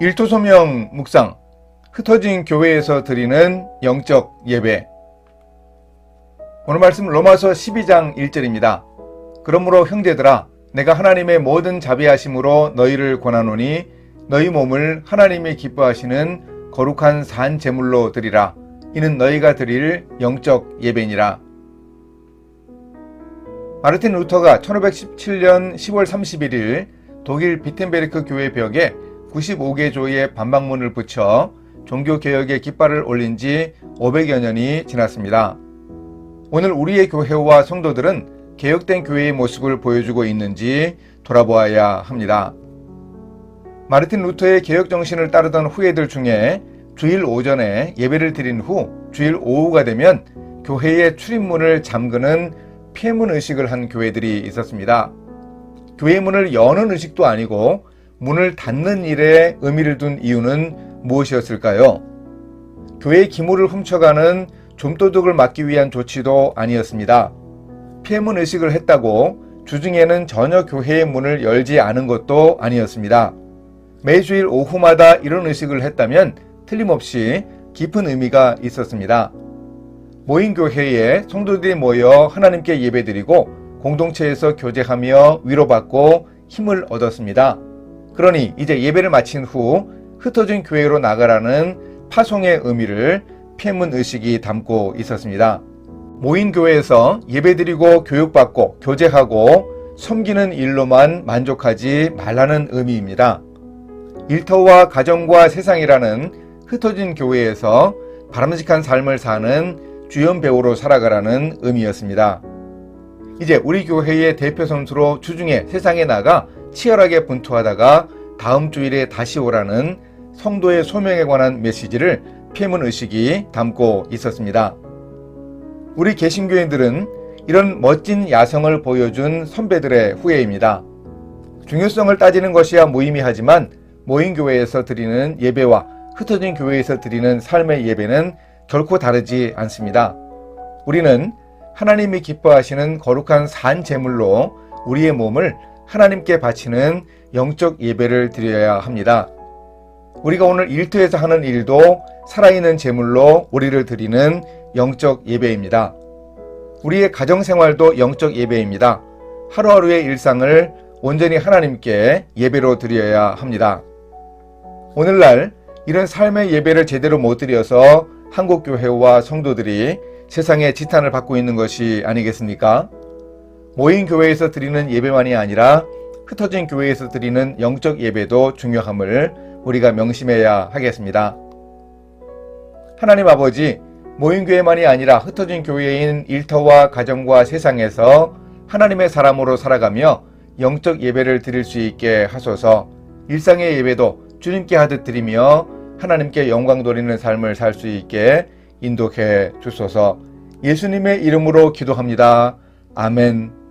일토소명 묵상 흩어진 교회에서 드리는 영적 예배. 오늘 말씀 로마서 12장 1절입니다. 그러므로 형제들아 내가 하나님의 모든 자비하심으로 너희를 권하노니 너희 몸을 하나님이 기뻐하시는 거룩한 산 제물로 드리라. 이는 너희가 드릴 영적 예배니라. 마르틴 루터가 1517년 10월 31일 독일 비텐베르크 교회 벽에 95개 조의 반박문을 붙여 종교개혁의 깃발을 올린 지 500여 년이 지났습니다. 오늘 우리의 교회와 성도들은 개혁된 교회의 모습을 보여주고 있는지 돌아보아야 합니다. 마르틴 루터의 개혁 정신을 따르던 후예들 중에 주일 오전에 예배를 드린 후 주일 오후가 되면 교회의 출입문을 잠그는 폐문 의식을 한 교회들이 있었습니다. 교회 문을 여는 의식도 아니고 문을 닫는 일에 의미를 둔 이유는 무엇이었을까요? 교회의 기물을 훔쳐가는 좀도둑을 막기 위한 조치도 아니었습니다. 폐문 의식을 했다고 주중에는 전혀 교회의 문을 열지 않은 것도 아니었습니다. 매주일 오후마다 이런 의식을 했다면 틀림없이 깊은 의미가 있었습니다. 모인 교회에 성도들이 모여 하나님께 예배드리고 공동체에서 교제하며 위로받고 힘을 얻었습니다. 그러니 이제 예배를 마친 후 흩어진 교회로 나가라는 파송의 의미를 폐문 의식이 담고 있었습니다. 모인 교회에서 예배드리고 교육받고 교제하고 섬기는 일로만 만족하지 말라는 의미입니다. 일터와 가정과 세상이라는 흩어진 교회에서 바람직한 삶을 사는 주연 배우로 살아가라는 의미였습니다. 이제 우리 교회의 대표 선수로 주중에 세상에 나가 치열하게 분투하다가 다음 주일에 다시 오라는 성도의 소명에 관한 메시지를 폐문 의식이 담고 있었습니다. 우리 개신교인들은 이런 멋진 야성을 보여준 선배들의 후예입니다. 중요성을 따지는 것이야 무의미하지만 모인 교회에서 드리는 예배와 흩어진 교회에서 드리는 삶의 예배는 결코 다르지 않습니다. 우리는 하나님이 기뻐하시는 거룩한 산 제물로 우리의 몸을 하나님께 바치는 영적 예배를 드려야 합니다. 우리가 오늘 일터에서 하는 일도 살아있는 제물로 우리를 드리는 영적 예배입니다. 우리의 가정 생활도 영적 예배입니다. 하루하루의 일상을 온전히 하나님께 예배로 드려야 합니다. 오늘날 이런 삶의 예배를 제대로 못 드려서 한국 교회와 성도들이 세상에 지탄을 받고 있는 것이 아니겠습니까? 모인 교회에서 드리는 예배만이 아니라 흩어진 교회에서 드리는 영적 예배도 중요함을 우리가 명심해야 하겠습니다. 하나님 아버지, 모인 교회만이 아니라 흩어진 교회인 일터와 가정과 세상에서 하나님의 사람으로 살아가며 영적 예배를 드릴 수 있게 하소서 일상의 예배도 주님께 하듯 드리며 하나님께 영광 돌리는 삶을 살 수 있게 인도해 주소서 예수님의 이름으로 기도합니다. 아멘.